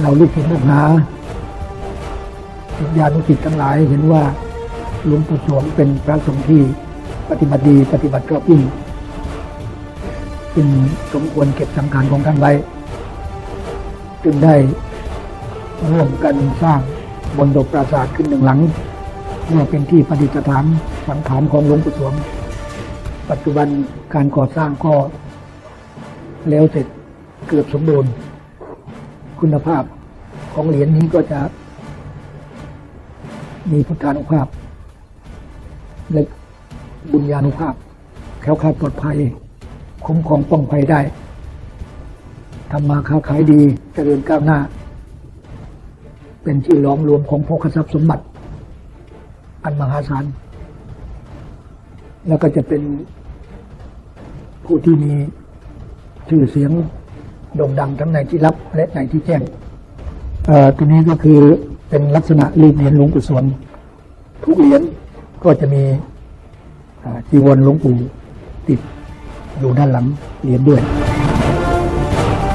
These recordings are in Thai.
เราลูกศิษย์ลูกหาศิษยานุศิษย์ทั้งหลายเห็นว่าหลวงปู่สวงเป็นพระสงฆ์ที่ปฏิบัติดีปฏิบัติชอบยิ่งจึงสมควรเก็บสังขารของท่านไว้ จึงได้ร่วมกันสร้างบนดกปราสาทขึ้นหนึ่งหลังเพื่อเป็นที่ประดิษฐานสังขารของหลวงปู่สวง ปัจจุบันการก่อสร้างก็แล้วเสร็จเกือบสมบูรณ์ คุณภาพของเหรียญนี้ก็จะ มีพุทธานุภาพ และบุญญาณุภาพแคล้วคลาปลอดภัย คุ้มครองป้องภัยได้ทำมาค้าขายดีเจริญก้าวหน้า เป็นที่ล้อมรวมของพกทรัพย์สมบัติ อันมหาศาล แล้วก็จะเป็นผู้ที่มีชื่อเสียง โด่งดังทั้งในที่ลับและในที่แจ้งตัวนี้ก็คือเป็นลักษณะรูปเหรียญหลวงปู่สวงทุกเหรียญก็จะมีจีวรหลวงปู่ติดอยู่ด้านหลังเหรียญด้วย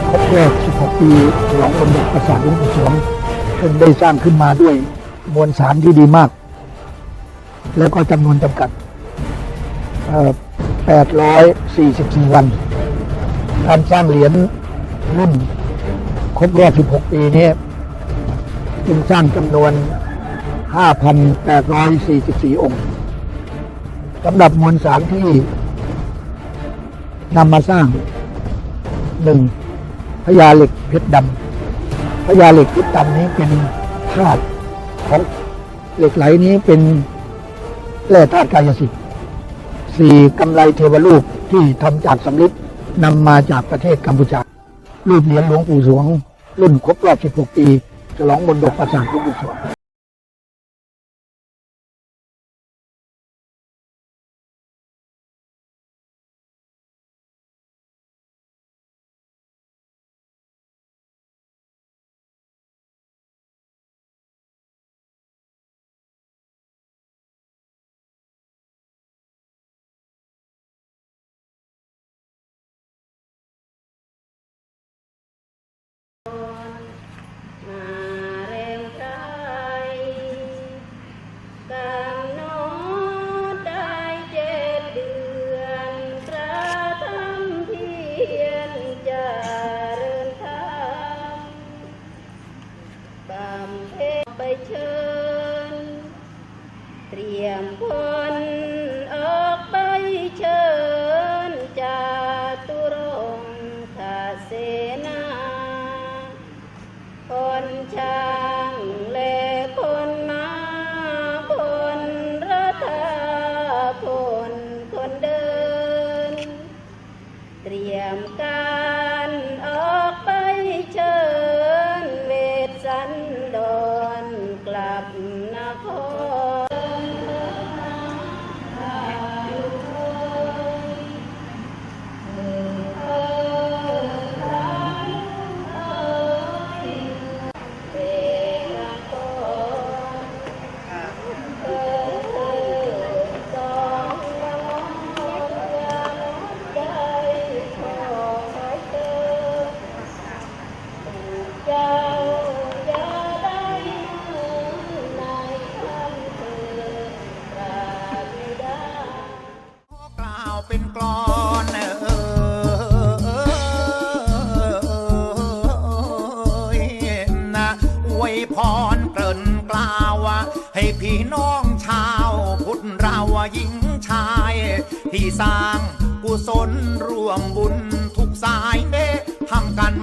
ครบรอบ16 ปีฉลองบนดกปราสาทหลวงปู่สวงซึ่งได้สร้างขึ้นมาด้วยมวลสารที่ดีมาก แล้วก็จำนวนจำกัด 844 วันการสร้างเหรียญ รุ่น ครบรอบ 16 ปีนี้จึงสร้างจำนวน 5,844 องค์สำหรับมวลสารที่นำมาสร้างหนึ่งพญาเหล็กเพชรดำพญาเหล็กเพชรดำนี้เป็นธาตุของเหล็กไหลนี้เป็นแร่ธาตุกายสิทธิ์สี่กำไรเทวรูปที่ทำจากสำริดนำมาจากประเทศกัมพูชา รูปเหรียญหลวงปู่สวง รุ่นครบรอบ 16 ปี ฉลองบนดกประสาทหลวงปู่สวง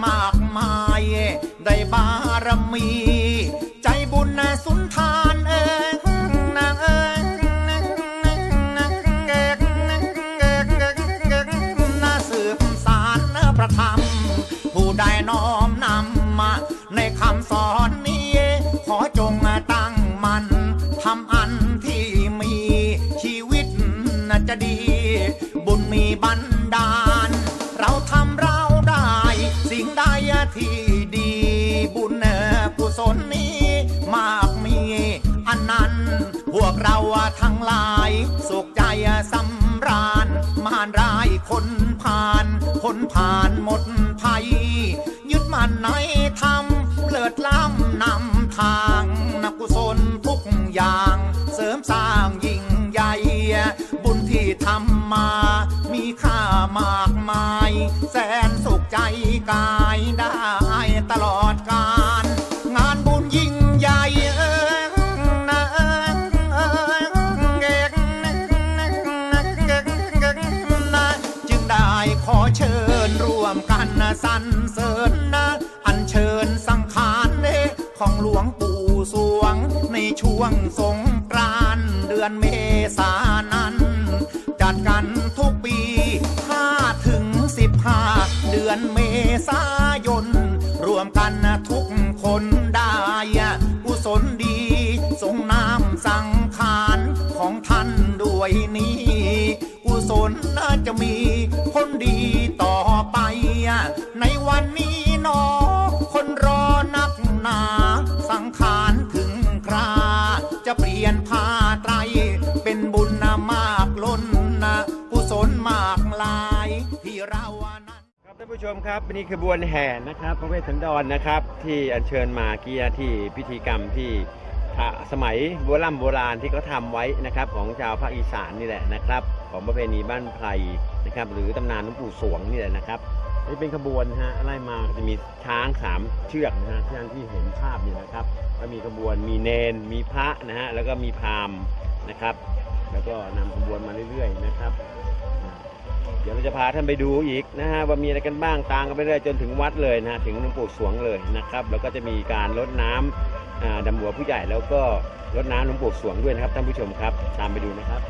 มากมาย ได้บารมี ใจบุญสุนทานเองนางเองน่าสืบสารพระธรรม ผู้ไดน้อมนำมาในคำสอน ที่ดีบุญกุศลนี้มากมีอันนั้น พวกเราทั้งหลายสุขใจสำราญมานรายคนผ่านคนผ่านหมดภัย ยึดมันในธรรมเลิดล้ำนำทางนักกุศลทุกอย่าง เสริมสร้างยิ่งใหญ่บุญที่ทำมา มีค่ามากมาย แสนสุขใจกาย วงสงกรานเดือนเมษานั้น จัดกันทุกปี5ถึง15เดือนเมษายน รวมกันทุกคนได้กุศลดีสงน้ำสังขารของท่านด้วยนี้กุศลน่าจะมีคนดีต่อไปในวันนี้ เรานั้นครับท่านผู้ชมครับนี่ขบวนแห่นะครับพระเวสสันดรนะครับ ที่อัญเชิญมาเกียที่พิธีกรรมที่สมัยโบราณโบราณที่เขาทำไว้นะครับ ของชาวภาคอีสานนี่แหละนะครับ ของประเพณีบ้านไพรนะครับ หรือตำนานหลวงปู่สวงนี่แหละนะครับนี่เป็นขบวนฮะไล่มาจะมีช้างสามเชือกนะฮะที่ท่านที่เห็นภาพนี่นะครับแล้วมีขบวนมีเนนมีพระนะฮะแล้วก็มีพราหมณ์นะครับ แล้วก็นำขบวนมาเรื่อยๆนะครับ เดี๋ยวเราจะพาท่านไปดูอีกนะฮะว่ามีอะไรกันบ้างตามกันไปเรื่อยจนถึงวัดเลยนะถึงหลวงปู่สวงเลยนะครับแล้วก็จะมีการลดน้ำอ่าดำหัวผู้ใหญ่แล้วก็ลดน้ำหลวงปู่สวงด้วยนะครับท่านผู้ชมครับ ตามไปดูนะครับ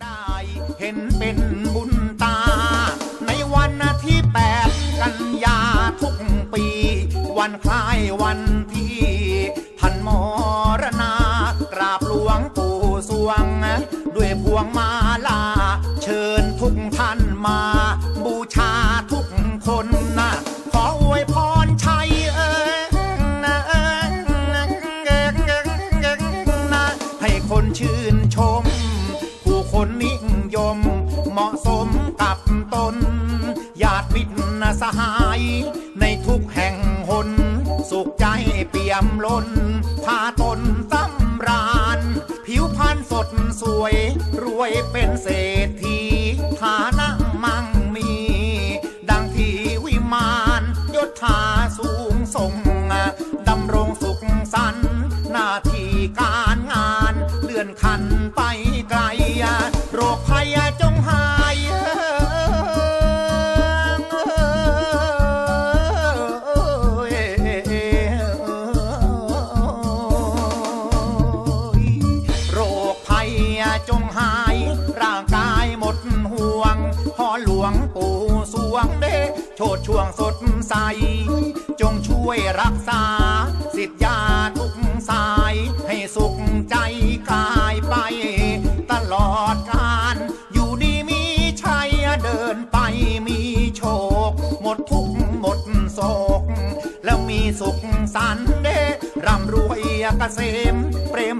ได้เห็นเป็นบุญตา ในวันที่แปดกันยาทุกปี วันคล้ายวัน ด้วยพวงมาลา เชิญทุกท่านมา บูชาทุกคนนะขออวยพรชัยเอ้ยนะเอ้ยนะเอ้ยนะให้คนชื่นชม ผู้คนนิยม เหมาะสมกับตนญาติมิตรสหาย ในทุกแห่งหนสุขใจเปี่ยมล้น สวยรวยเป็นเศรษฐีฐานะ โชดช่วงสดใส จงช่วยรักษา สิทธิยาทุกสาย ให้สุขใจกายไป ตลอดกาลอยู่ดีมีชัยเดินไปมีโชค หมดทุกหมดโศก แล้วมีสุขสันเดร่ำรวยเกษม เปรม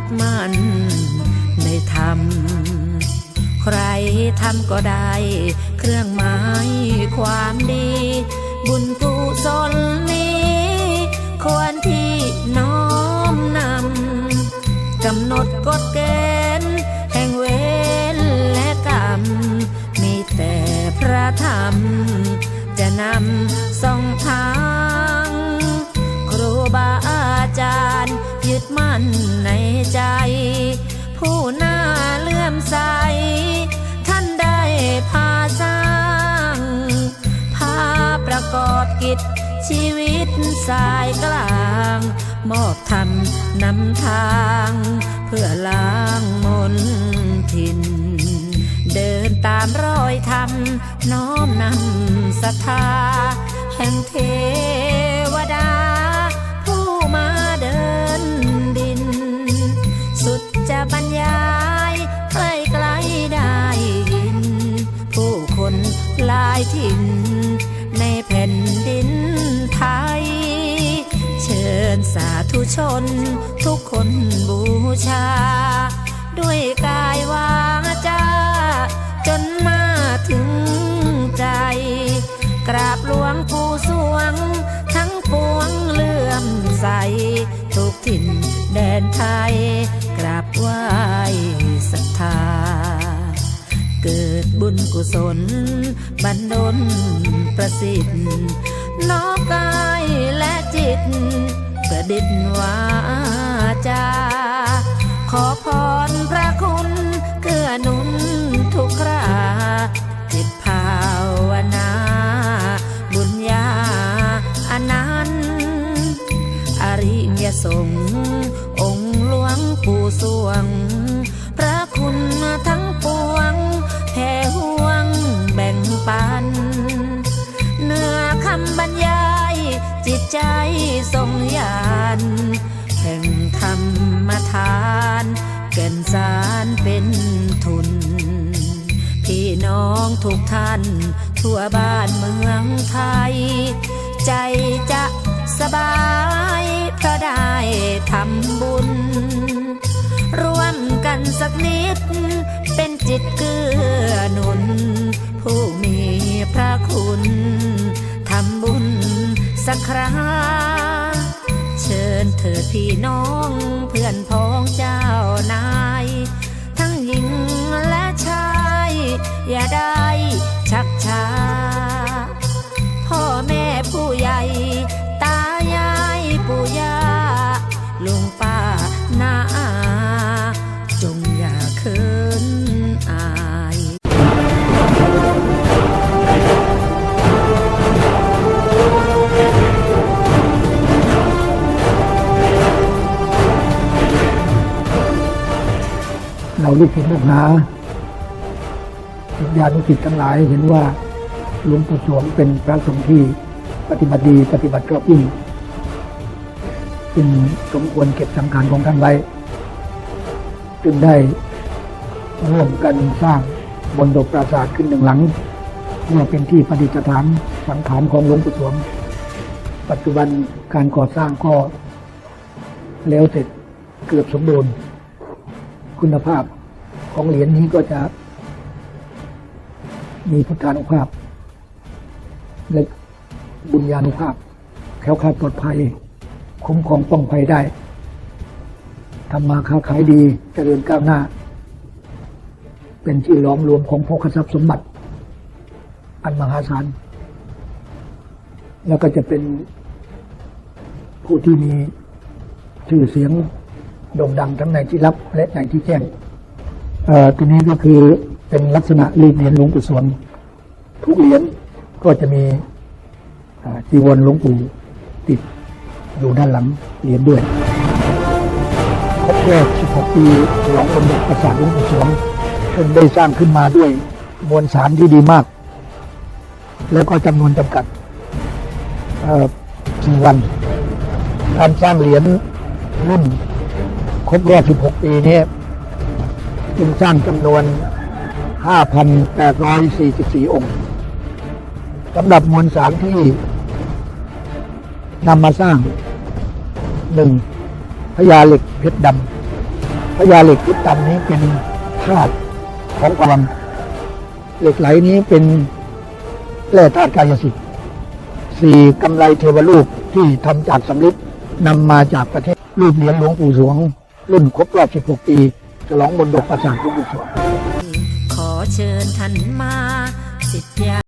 ดมั่นในธรรม ใครทำก็ได้ เครื่องหมายความดี บุญกุศลนี้ ควรที่น้อมนำกำหนดกฎเกณฑ์แห่งเวรและกรรม มีแต่พระธรรม จะนำส่องทา ใจ ผู้น่าเลื่อมใส ท่านได้พาสร้าง พาประกอบกิจ ชีวิตสายกลาง มอบธรรมนำทาง เพื่อล้างมนทิน เดินตามรอยธรรม น้อมนำศรัทธาแห่งเท ชน ทุกคนบูชา ด้วยกายวาจา จนมาถึงใจ กราบหลวงปู่สวง ทั้งปวงเลื่อมใส ทุกถิ่นแดนไทย กราบไหว้ศรัทธา เกิดบุญกุศล บันดลประสิทธิ์น้อมกายและจิต ประดิษฐ์วาจา ขอพรพระคุณเกื้อหนุนทุกคราจิตภาวนา บุญญาอนันต์อริยสงฆ์องค์หลวงปู่สวง พระคุณทั้งปวงแผ่ห่วงแบ่งปัน ใจทรงยานแห่งธรรมทานเกินสารเป็นทุน พี่น้องทุกท่าน ทั่วบ้านเมืองไทย ครา เชิญเธอพี่น้องเพื่อนพ้อง เราลูกศิษย์ลูกหาศิษยานุศิษย์ทั้งหลายเห็นว่าหลวงปู่สวงเป็นพระสงฆ์ที่ปฏิบัติดีปฏิบัติชอบยิ่งจึงสมควรเก็บสังขารของท่านไว้ จึงได้ร่วมกันสร้างบนดกปราสาทขึ้นหนึ่งหลังเพื่อเป็นที่ประดิษฐานสังขารของหลวงปู่สวง ปัจจุบันการก่อสร้างก็แล้วเสร็จเกือบสมบูรณ์คุณภาพ ของเหรียญนี้ก็จะมีพุทธานุภาพ และบุญญานุภาพแคล้วคลาดปลอดภัย คุ้มครองป้องภัยได้ทำมาค้าขายดีเจริญก้าวหน้า เป็นที่ล้อมรวมของพกทรัพย์สมบัติ อันมหาศาล แล้วก็จะเป็นผู้ที่มีชื่อเสียงโด่งดังทั้งในที่ลับและในที่แจ้ง ตัวนี้ก็คือเป็นลักษณะรีดเหรียญหลวงปู่สวงทุกเหรียญก็จะมีจีวรหลวงปู่ติดอยู่ด้านหลังเหรียญด้วยครบรอบ16 ปีหลวงบำรุงประสาทหลวงปู่สวงซึ่ได้สร้างขึ้นมาด้วยมวลสารที่ดีมาก แล้วก็จำนวนจำกัดกี่วันการสร้างเหรียญรุ่นครบรอบ16 ปีนี้ จึงสร้างจำนวน 5,844 องค์สำหรับมวลสารที่นำมาสร้างหนึ่งพญาเหล็กเพชรดำพญาเหล็กเพชรดำนี้เป็นธาตุของความเหล็กไหลนี้เป็นแร่ธาตุกายสิทธิ์สี่กำไรเทวรูปที่ทำจากสำริดนำมาจากประเทศรูปเหรียญหลวงปู่สวง รุ่นครบรอบ 16 ปี จะร้องบนดกประสาทหลวงปู่สวงขอเชิญท่านมาสิทธยา